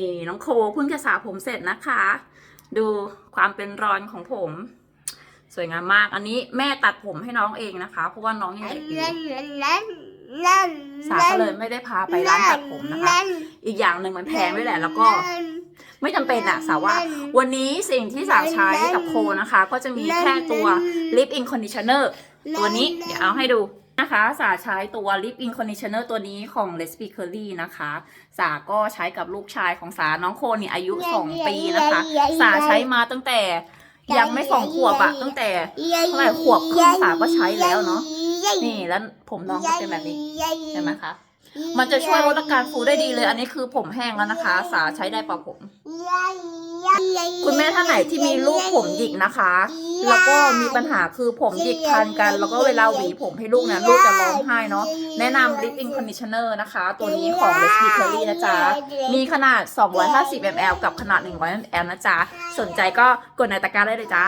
นี่น้องโคเพิ่งจะสระผมเสร็จนะคะ ดูความเป็นรอนของผม สวยงามมาก อันนี้แม่ตัดผมให้น้องเองนะคะ เพราะว่าน้องยังเด็กอยู่สาก็เลยไม่ได้พาไปร้านตัดผมนะคะ อีกอย่างหนึ่งมันแพงด้วยแหละ แล้วก็ ไม่จำเป็นอะสาว่า วันนี้สิ่งที่สาวใช้กับโคนะคะ ก็จะมีแค่ตัว lip in conditioner ตัวนี้ เดี๋ยวเอาให้ดู นะคะสาใช้ตัว lip in conditioner ตัวนี้ของ l e s p i Curly นะคะ สาก็ใช้กับลูกชายของสาน้องโคนี่อายุ 2 ปีนะคะ สาใช้มาตั้งแต่ยังไม่สองขวบอะตั้งแต่เท่าไหร่ขวบครึ่งสาก็ใช้แล้วเนอะนี่แล้วผมน้องก็เป็นแบบนี้เห็นไหมคะมันจะช่วยลดอาการฟูได้ดีเลย อันนี้คือผมแห้งแล้วนะคะ สาใช้ได้ปะผม คุณแม่ท่านไหนที่มีลูกผมหยิกนะคะ แล้วก็มีปัญหาคือผมหยิกพันกัน แล้วก็เวลาหวีผมให้ลูกนะลูกจะร้องไห้เนาะแนะนำ Lip In Conditioner นะคะ ตัวนี้ของ l e s p i Curly นะจ๊ะ มีขนาด 250 ml กับขนาด 100 ml นะจ๊ะ สนใจก็กดในตะกร้าได้เลยจ้า